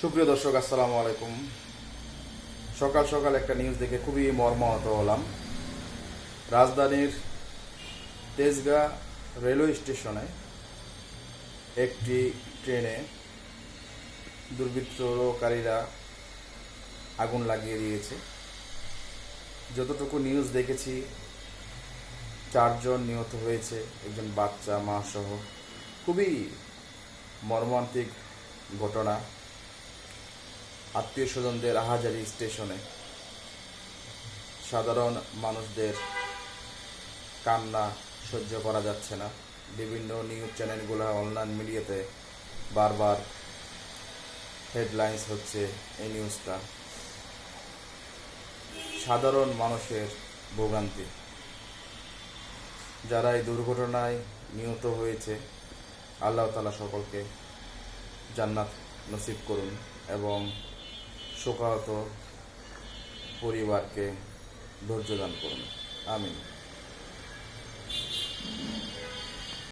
সুপ্রিয় দর্শক, আসসালামু আলাইকুম। সকাল সকাল একটা নিউজ দেখে খুবই মর্মাহত হলাম। রাজধানীর তেজগাঁ রেলওয়ে স্টেশনে একটি ট্রেনে দুর্বৃত্তকারীরা আগুন লাগিয়ে দিয়েছে। যতটুকু নিউজ দেখেছি, চারজন নিহত হয়েছে, একজন বাচ্চা, মা সহ। খুবই মর্মান্তিক ঘটনা। আত্মীয় স্বজনদের আহাজারি স্টেশনে। সাধারণ মানুষদের কান্না সহ্য করা যাচ্ছে না। বিভিন্ন নিউজ চ্যানেলগুলো অনলাইন মিডিয়াতে বারবার হেডলাইন্স হচ্ছে এই নিউজটা। সাধারণ মানুষের ভোগান্তি। যারা এই দুর্ঘটনায় নিহত হয়েছে, আল্লাহ তালা সকলকে জান্নাত নসিব করুন এবং শোকাহত পরিবারকে ধৈর্য দান করুন। আমিন।